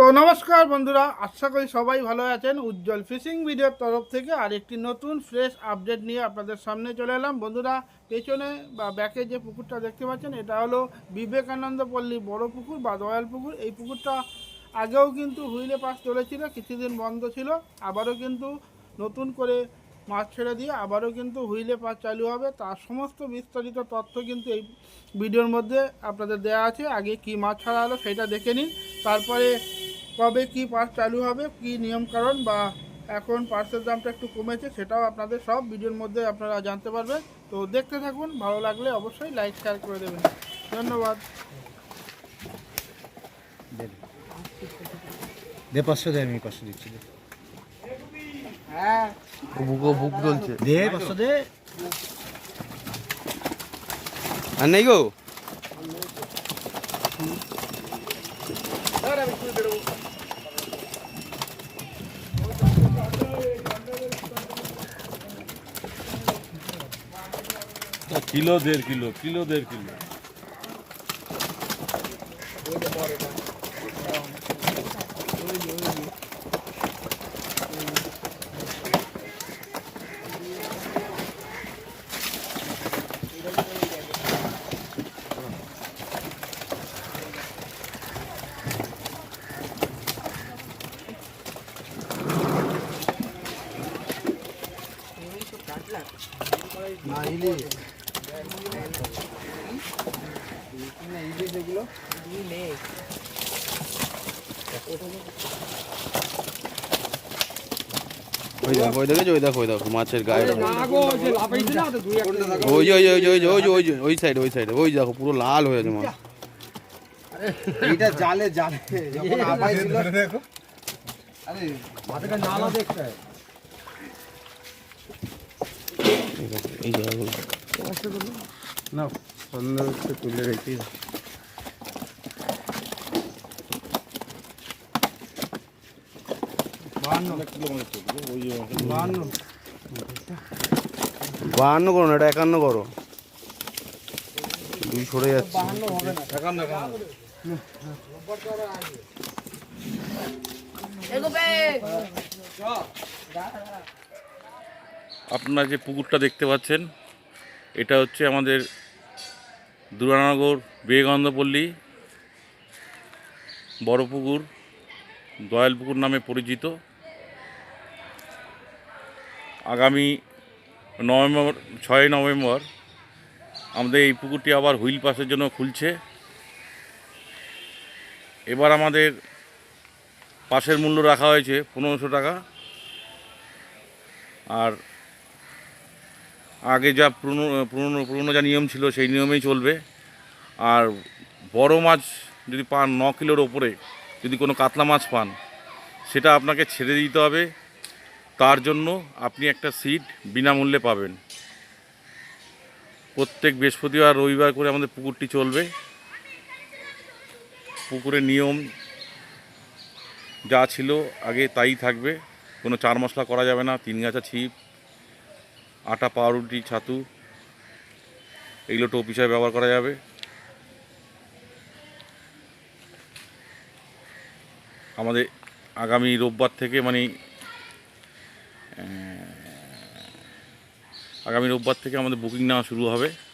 তো নমস্কার বন্ধুরা, আশা করি সবাই ভালো আছেন। উজ্জ্বল ফিশিং ভিডিওর তরফ থেকে আর একটি নতুন ফ্রেশ আপডেট নিয়ে আপনাদের সামনে চলে এলাম। বন্ধুরা, পেছনে বা ব্যাকে যে পুকুরটা দেখতে পাচ্ছেন, এটা হলো বিবেকানন্দ পল্লী বড় পুকুর বা দয়াল পুকুর। এই পুকুরটা আগেও কিন্তু হুইলে পাস চলেছিল, কিছুদিন বন্ধ ছিল, আবারও কিন্তু নতুন করে মাছ ছেড়ে দিয়ে আবারও কিন্তু হুইলে পাস চালু হবে। তার সমস্ত বিস্তারিত তথ্য কিন্তু এই ভিডিওর মধ্যে আপনাদের দেওয়া আছে। আগে কি মাছ ছাড়া হলো সেটা দেখে নিন। তারপরে কবে কি পাস চালু হবে কি নিয়মকানুন বা এখন পার্সের দামটা একটু কমেছে সেটাও আপনাদের সব ভিডিওর মধ্যে আপনারা জানতে পারবেন। তো দেখতে থাকুন ভালো লাগলে অবশ্যই লাইক শেয়ার করে দেবেন। ধন্যবাদ। দে পাঁচশো দে আমি পাঁচশো দিচ্ছি দে। বুক বুক চলছে দে পাঁচশো দে। আর নেই গো? কিলো দেড় কিলো কিলো দেড় কিলো। ওই দেখো ওই দেখো ওই দেখো ওই দেখো মাছের গায়ে ওই ওই ওই ওই ওই ওই ওই সাইড ওই সাইড ওই দেখো পুরো লাল হয়ে আছে মাছ। এটা জালে জালে যখন আবাই ছিল। আরে মাথাটা নালা দেখতে হয়। এই যে না সন্ধ্যা হচ্ছে তুলে রেখে বাহান্ন করো না এটা একান্ন করো। দুই সরে যাচ্ছে। আপনারা যে পুকুরটা দেখতে পাচ্ছেন, এটা হচ্ছে আমাদের দুরানগর বিবেকানন্দপল্লী বড় পুকুর, দয়াল পুকুর নামে পরিচিত। আগামী নভেম্বর, ছয় নভেম্বর আমাদের এই পুকুরটি আবার হুইল পাসের জন্য খুলছে। এবার আমাদের পাশের মূল্য রাখা হয়েছে পনেরোশো টাকা। আর আগে যা পুরনো পুরনো পুরনো যা নিয়ম ছিল সেই নিয়মেই চলবে। আর বড় মাছ যদি পান ন কিলোর ওপরে, যদি কোনো কাতলা মাছ পান, সেটা আপনাকে ছেড়ে দিতে হবে। তার জন্য আপনি একটা সিট বিনামূল্যে পাবেন। প্রত্যেক বৃহস্পতিবার, রবিবার করে আমাদের পুকুরটি চলবে। পুকুরের নিয়ম যা ছিল আগে তাই থাকবে। কোনো চার মশলা করা যাবে না, তিন গাছা ছিপ আটা, পাউরুটি, ছাতু, এগুলো টোপ হিসাবে ব্যবহার করা যাবে। আমাদের আগামী রোববার থেকে মানে আগামী রোববার থেকে আমাদের বুকিং নেওয়া শুরু হবে।